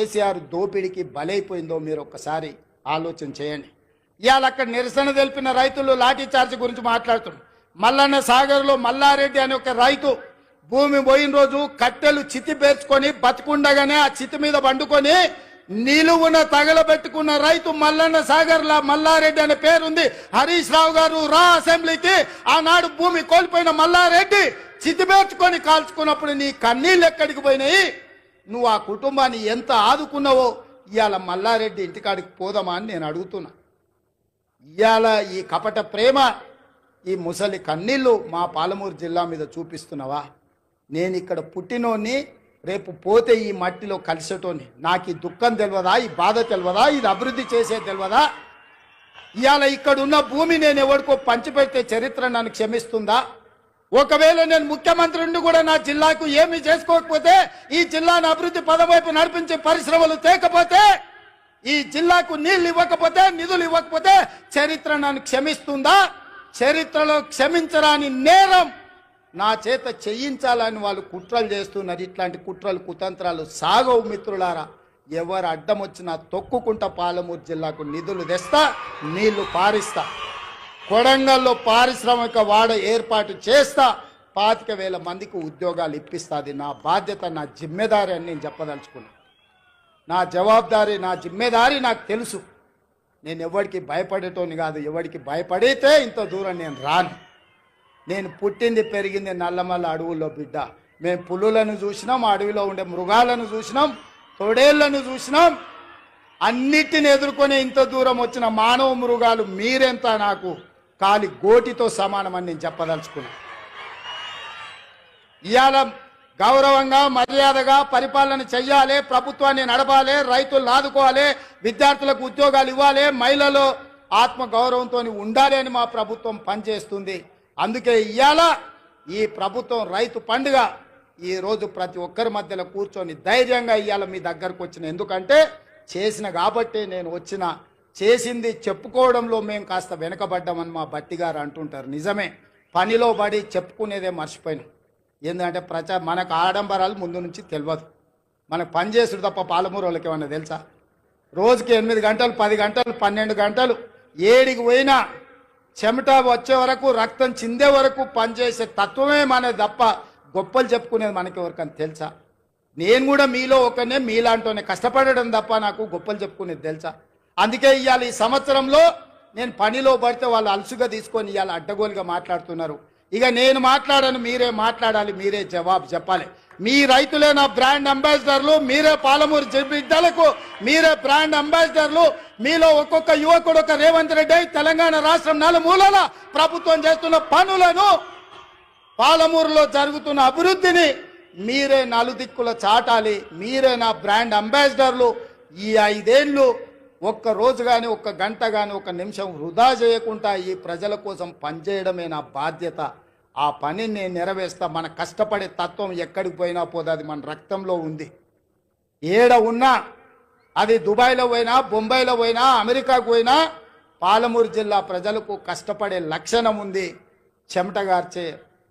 కేసీఆర్ దోపిడికి బలైపోయిందో మీరు ఒక్కసారి ఆలోచన చేయండి. ఇవాళ అక్కడ నిరసన తెలిపిన రైతులు లాఠీ చార్జ్ గురించి మాట్లాడుతున్నారు. మల్లన్న సాగర్లో మల్లారెడ్డి అనే ఒక రైతు భూమి పోయిన రోజు కట్టెలు చితి పేర్చుకొని బతుకుండగానే ఆ చితి మీద పండుకొని నిలువున తగలబెట్టుకున్న రైతు మల్లన్న సాగర్ లా మల్లారెడ్డి అనే పేరుంది. హరీష్ రావు గారు రా అసెంబ్లీకి ఆనాడు భూమి కోల్పోయిన మల్లారెడ్డి చితిపేర్చుకొని కాల్చుకున్నప్పుడు నీ కన్నీళ్ళు ఎక్కడికి పోయినాయి? నువ్వు ఆ కుటుంబాన్ని ఎంత ఆదుకున్నావో ఇవాళ మల్లారెడ్డి ఇంటికాడికి పోదామా అని నేను అడుగుతున్నా. ఇవాళ ఈ కపట ప్రేమ ఈ ముసలి కన్నీళ్ళు మా పాలమూరు జిల్లా మీద చూపిస్తున్నావా? నేను ఇక్కడ పుట్టినోని రేపు పోతే ఈ మట్టిలో కలిసేటోని నాకు ఈ దుఃఖం తెలియదా ఈ బాధ తెలియదా ఇది అభివృద్ధి చేసే తెలియదా ఇవాళ ఇక్కడ ఉన్న భూమి నేను ఎవరికో పంచిపెడితే చరిత్ర నన్ను క్షమిస్తుందా? ఒకవేళ నేను ముఖ్యమంత్రి ఉండి కూడా నా జిల్లాకు ఏమీ చేసుకోకపోతే ఈ జిల్లాను అభివృద్ధి పదవైపు నడిపించే పరిశ్రమలు తేకపోతే ఈ జిల్లాకు నీళ్ళు ఇవ్వకపోతే నిధులు ఇవ్వకపోతే చరిత్ర నన్ను క్షమిస్తుందా? చరిత్రలో క్షమించరాని నేరం నా చేత చేయించాలని వాళ్ళు కుట్రలు చేస్తున్నారు. ఇట్లాంటి కుట్రలు కుతంత్రాలు సాగవు మిత్రులారా. ఎవరు అడ్డం వచ్చినా తొక్కుకుంటా పాలమూరు జిల్లాకు నిధులు తెస్తా నీళ్ళు పారిస్తా. కొడంగల్లో పారిశ్రామిక వాడ ఏర్పాటు చేస్తా పాతిక వేల మందికి ఉద్యోగాలు ఇప్పిస్తుంది నా బాధ్యత నా జిమ్మెదారి అని నేను చెప్పదలుచుకున్నా. నా జవాబుదారి నా జిమ్మెదారి నాకు తెలుసు. నేను ఎవరికి భయపడేటోని కాదు ఎవరికి భయపడితే ఇంత దూరం నేను రాను. నేను పుట్టింది పెరిగింది నల్లమల్ల అడవుల్లో బిడ్డ. మేము పులులను చూసినాం అడవిలో ఉండే మృగాలను చూసినాం తొడేళ్ళను చూసినాం. అన్నిటిని ఎదుర్కొని ఇంత దూరం వచ్చిన మానవ మృగాలు మీరెంత నాకు? కాలి గోటితో సమానమని నేను చెప్పదలుచుకున్నా. ఇవాళ గౌరవంగా మర్యాదగా పరిపాలన చెయ్యాలి ప్రభుత్వాన్ని నడపాలి రైతులు ఆదుకోవాలి విద్యార్థులకు ఉద్యోగాలు ఇవ్వాలి మహిళలు ఆత్మగౌరవంతో ఉండాలి అని మా ప్రభుత్వం పనిచేస్తుంది. అందుకే ఇవాళ ఈ ప్రభుత్వం రైతు పండుగ ఈరోజు ప్రతి ఒక్కరి మధ్యలో కూర్చొని ధైర్యంగా ఇవాళ మీ దగ్గరకు వచ్చిన. ఎందుకంటే చేసిన కాబట్టి నేను వచ్చిన చేసింది చెప్పుకోవడంలో మేము కాస్త వెనకబడ్డామని మా బట్టి గారు అంటుంటారు. నిజమే పనిలో పడి చెప్పుకునేదే మర్చిపోయినాం. ఏంటంటే ప్రచా మనకు ఆడంబరాలు ముందు నుంచి తెలియదు మనకు పని చేసుడు తప్ప పాలమూరు వాళ్ళకి ఏమన్నా తెలుసా? రోజుకి ఎనిమిది గంటలు పది గంటలు పన్నెండు గంటలు ఏడికి పోయినా చెమట వచ్చే వరకు రక్తం చిందే వరకు పనిచేసే తత్వమే మనది తప్ప గొప్పలు చెప్పుకునేది మనకి ఎవరికని తెలుసా? నేను కూడా మీలో ఒకనే మీలాంటోనే కష్టపడడం తప్ప నాకు గొప్పలు చెప్పుకునేది తెలుసా? అందుకే ఇవాళ ఈ సంవత్సరంలో నేను పనిలో పడితే వాళ్ళు అలసుగా తీసుకొని ఇవాళ అడ్డగోలుగా మాట్లాడుతున్నారు. ఇక నేను మాట్లాడను మీరే మాట్లాడాలి మీరే జవాబు చెప్పాలి. మీ రైతులే నా బ్రాండ్ అంబాసిడర్లు మీరే పాలమూరు జి- బిడ్డలకు మీరే బ్రాండ్ అంబాసిడర్లు మీలో ఒక్కొక్క యువకుడు ఒక రేవంత్ రెడ్డి తెలంగాణ రాష్ట్రం నలుమూలల ప్రభుత్వం చేస్తున్న పనులను పాలమూరులో జరుగుతున్న అభివృద్ధిని మీరే నలుదిక్కుల చాటాలి మీరే నా బ్రాండ్ అంబాసిడర్లు. ఈ ఐదేళ్ళు ఒక్క రోజు కానీ ఒక్క గంట కానీ ఒక నిమిషం వృధా చేయకుండా ఈ ప్రజల కోసం పనిచేయడమే నా బాధ్యత. ఆ పనిని నేను నెరవేర్స్తా మన కష్టపడే తత్వం ఎక్కడికి పోయినా పోదు అది మన రక్తంలో ఉంది. ఏడ ఉన్నా అది దుబాయ్లో పోయినా బొంబాయిలో పోయినా అమెరికాకు పోయినా పాలమూరు జిల్లా ప్రజలకు కష్టపడే లక్షణం ఉంది. చెమటగార్చే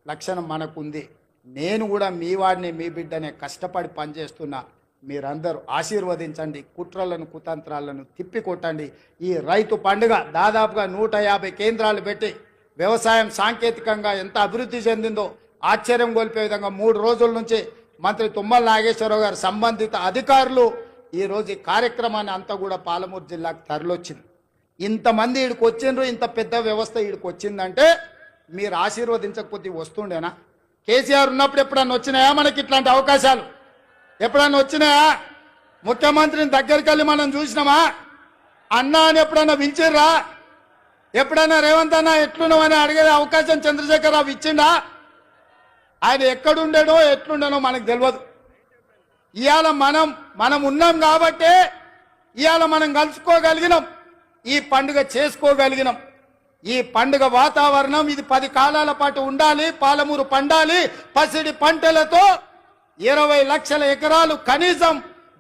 లక్షణం మనకుంది. నేను కూడా మీ వాడిని మీ బిడ్డనే కష్టపడి పనిచేస్తున్నా. మీరందరూ ఆశీర్వదించండి కుట్రలను కుతంత్రాలను తిప్పికొట్టండి. ఈ రైతు పండుగ దాదాపుగా నూట యాభై కేంద్రాలు పెట్టి వ్యవసాయం సాంకేతికంగా ఎంత అభివృద్ధి చెందిందో ఆశ్చర్యం కోల్పే విధంగా మూడు రోజుల నుంచి మంత్రి తుమ్మల నాగేశ్వరరావు గారు సంబంధిత అధికారులు ఈరోజు ఈ కార్యక్రమాన్ని అంతా కూడా పాలమూరు జిల్లాకు తరలొచ్చింది ఇంతమంది ఈడికి వచ్చిండ్రు ఇంత పెద్ద వ్యవస్థ ఈడికి వచ్చిందంటే మీరు ఆశీర్వదించకపోతే వస్తుండేనా? కేసీఆర్ ఉన్నప్పుడు ఎప్పుడన్నా వచ్చినాయా మనకి ఇట్లాంటి అవకాశాలు? ఎప్పుడన్నా వచ్చినాయా ముఖ్యమంత్రిని దగ్గరికి వెళ్ళి మనం చూసినామా? అన్నా అని ఎప్పుడన్నా పిలిచిర్రా ఎప్పుడైనా రేవంత్ అన్న ఎట్లున్నామని అడిగే అవకాశం చంద్రశేఖర్ రావు ఇచ్చిండా? ఆయన ఎక్కడుండేనో ఎట్లుండేనో మనకు తెలియదు. ఇవాళ మనం మనం ఉన్నాం కాబట్టే ఇవాళ మనం కలుసుకోగలిగినాం. ఈ పండుగ చేసుకోగలిగినాం. ఈ పండుగ వాతావరణం ఇది పది కాలాల పాటు ఉండాలి పాలమూరు పండాలి పసిడి పంటలతో ఇరవై లక్షల ఎకరాలు కనీసం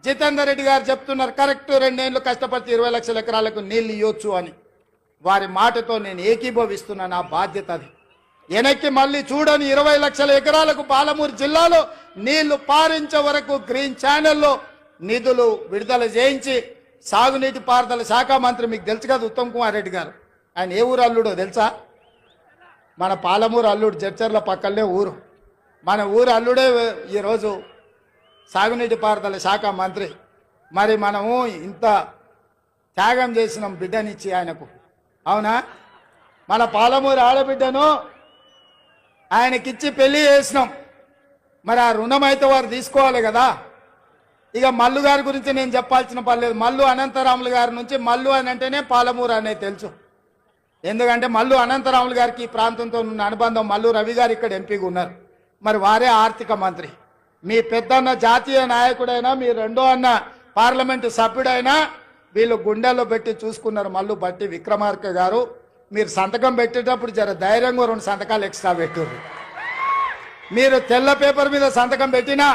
జితేందర్ రెడ్డి గారు చెప్తున్నారు కరెక్ట్ రెండేళ్ళు కష్టపడితే ఇరవై లక్షల ఎకరాలకు నీళ్ళు ఇవ్వచ్చు అని. వారి మాటతో నేను ఏకీభవిస్తున్నా నా బాధ్యత అది. వెనక్కి మళ్ళీ చూడని ఇరవై లక్షల ఎకరాలకు పాలమూరు జిల్లాలో నీళ్ళు పారించే వరకు గ్రీన్ ఛానల్లో నిధులు విడుదల చేయించి సాగునీటి పారుదల శాఖ మంత్రి మీకు తెలుసు కదా ఉత్తమ్ కుమార్ రెడ్డి గారు. ఆయన ఏ ఊరు అల్లుడో తెలుసా? మన పాలమూరు అల్లుడు జడ్చర్ల పక్కనే ఊరు. మన ఊరు అల్లుడే ఈరోజు సాగునీటి పారుదల శాఖ మంత్రి. మరి మనము ఇంత త్యాగం చేసినాం బిడ్డనిచ్చి ఆయనకు. అవునా? మన పాలమూరు ఆడబిడ్డను ఆయనకిచ్చి పెళ్ళి చేసినాం. మరి ఆ రుణం అయితే వారు తీసుకోవాలి కదా. ఇక మల్లు గారి గురించి నేను చెప్పాల్సిన పర్లేదు మల్లు అనంతరాములు గారి నుంచి మల్లు అని అంటేనే పాలమూరు అనేది తెలుసు. ఎందుకంటే మల్లు అనంతరాములు గారికి ఈ ప్రాంతంతో ఉన్న అనుబంధం మల్లు రవి గారు ఇక్కడ ఎంపీగా ఉన్నారు. మరి వారే ఆర్థిక మంత్రి. మీ పెద్దన్న జాతీయ నాయకుడైనా మీ రెండో అన్న పార్లమెంటు సభ్యుడైనా వీళ్ళు గుండెల్లో పెట్టి చూసుకున్నారు మల్లు బట్టి విక్రమార్క గారు. మీరు సంతకం పెట్టేటప్పుడు జర ధైర్యంగా రెండు సంతకాలు ఎక్స్ట్రా పెట్టారు మీరు తెల్ల పేపర్ మీద సంతకం పెట్టినా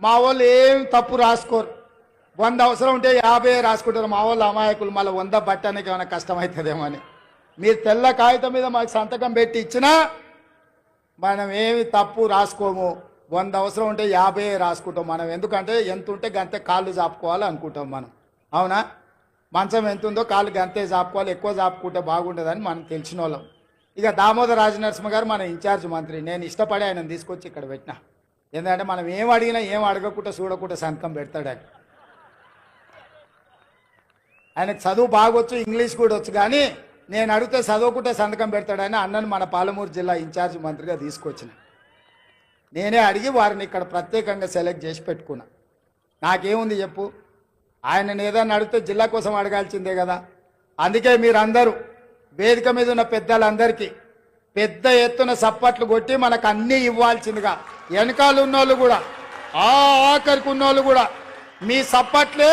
మా వాళ్ళు ఏం తప్పు రాసుకోరు. వంద అవసరం ఉంటే యాభై రాసుకుంటారు. మా వాళ్ళు అమాయకులు మళ్ళీ వంద పట్టడానికి ఏమైనా కష్టమవుతుందేమో అని. మీరు తెల్ల కాగితం మీద మాకు సంతకం పెట్టి ఇచ్చినా మనం ఏమి తప్పు రాసుకోము. వంద అవసరం ఉంటే యాభై రాసుకుంటాం మనం. ఎందుకంటే ఎంత ఉంటే గంతే కాళ్ళు చాపుకోవాలి అనుకుంటాం మనం. అవునా? మంచం ఎంత ఉందో కాళ్ళు గంతే చాపుకోవాలి ఎక్కువ చాపుకుంటే బాగుంటుందని మనం తెలిసిన వాళ్ళం ఇక దామోదర రాజనరసింహ గారు మన ఇన్ఛార్జ్ మంత్రి. నేను ఇష్టపడి ఆయన తీసుకొచ్చి ఇక్కడ పెట్టిన. ఎందుకంటే మనం ఏం అడిగినా ఏం అడగకుండా చూడకుండా సంతకం పెడతాడు ఆయన. ఆయనకు చదువు బాగొచ్చు ఇంగ్లీష్ కూడా వచ్చు కానీ నేను అడిగితే చదువుకుంటే సంతకం పెడతాడని అన్నను మన పాలమూరు జిల్లా ఇన్ఛార్జ్ మంత్రిగా తీసుకొచ్చిన. నేనే అడిగి వారిని ఇక్కడ ప్రత్యేకంగా సెలెక్ట్ చేసి పెట్టుకున్నా. నాకేముంది చెప్పు? ఆయన ఏదైనా అడిగితే జిల్లా కోసం అడగాల్సిందే కదా. అందుకే మీరందరూ వేదిక మీద ఉన్న పెద్దలందరికీ పెద్ద ఎత్తున సప్పట్లు కొట్టి మనకు అన్నీ ఇవ్వాల్సిందిగా వెనకాల ఉన్నోళ్ళు కూడా ఆ ఆఖరికి ఉన్నోళ్ళు కూడా మీ సప్పట్లే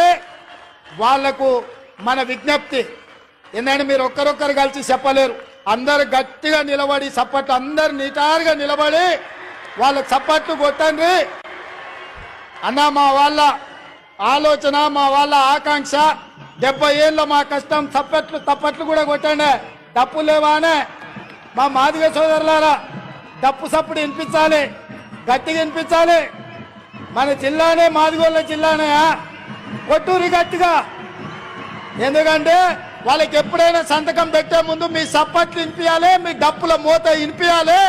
వాళ్ళకు మన విజ్ఞప్తి. ఎందుకంటే మీరు ఒక్కరొక్కరు కలిసి చెప్పలేరు. అందరు గట్టిగా నిలబడి చప్పట్లు అందరు నిటారుగా నిలబడి వాళ్ళ చప్పట్లు కొట్టండి. అన్న మా వాళ్ళ ఆలోచన మా వాళ్ళ ఆకాంక్ష డెబ్బై ఏళ్ళ మా కష్టం చప్పట్లు తప్పట్లు కూడా కొట్టండి. డప్పు లేవానే. మా మాదిగ సోదరులారా డప్పు సప్పుడు వినిపించాలి గట్టిగా వినిపించాలి. మన జిల్లానే మాదిగోళ్ళ జిల్లానే కొట్టూరి గట్టిగా. ఎందుకంటే వాళ్ళకి ఎప్పుడైనా సంతకం పెట్టే ముందు మీ సప్పట్లు వినిపించాలి మీ డప్పుల మూత వినిపించాలి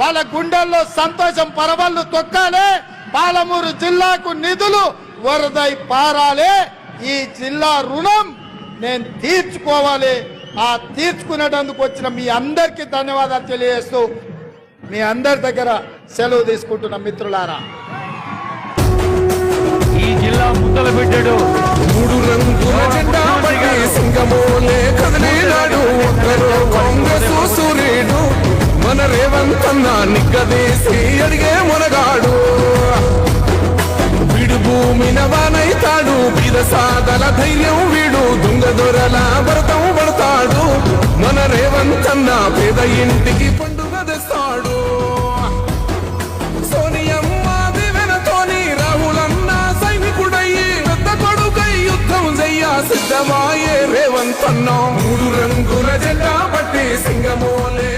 వాళ్ళ గుండెల్లో సంతోషం పరవళ్ళు తొక్కాలి పాలమూరు జిల్లాకు నిధులు వరదై పారాలి. ఈ జిల్లా రుణం నేను తీర్చుకోవాలి. ఆ తీర్చుకునేటందుకు వచ్చిన మీ అందరికీ ధన్యవాదాలు తెలియజేస్తూ మీ అందరి దగ్గర సెలవు తీసుకుంటున్న మిత్రులారా. ఈ జిల్లా ముద్దలు పెట్టాడు. మూడు రంగుల జెండా పట్టి సింగమోలే కదిలినాడు ఒక్కరో కాంగ్రెస్ సూర్యుడు మన రేవంత్ అన్న నిగ్గదీసి అడిగే మునగాడు వీడు భూమిన వానైతాడు బీద సాదల ధైర్యం వీడు దొంగ దొరల భరతం పడతాడు మన రేవంత్ అన్న పేద ఇంటికి పండుగ సంతన్నం మూడు రంగుల జెండా బట్టి సింగమోలే.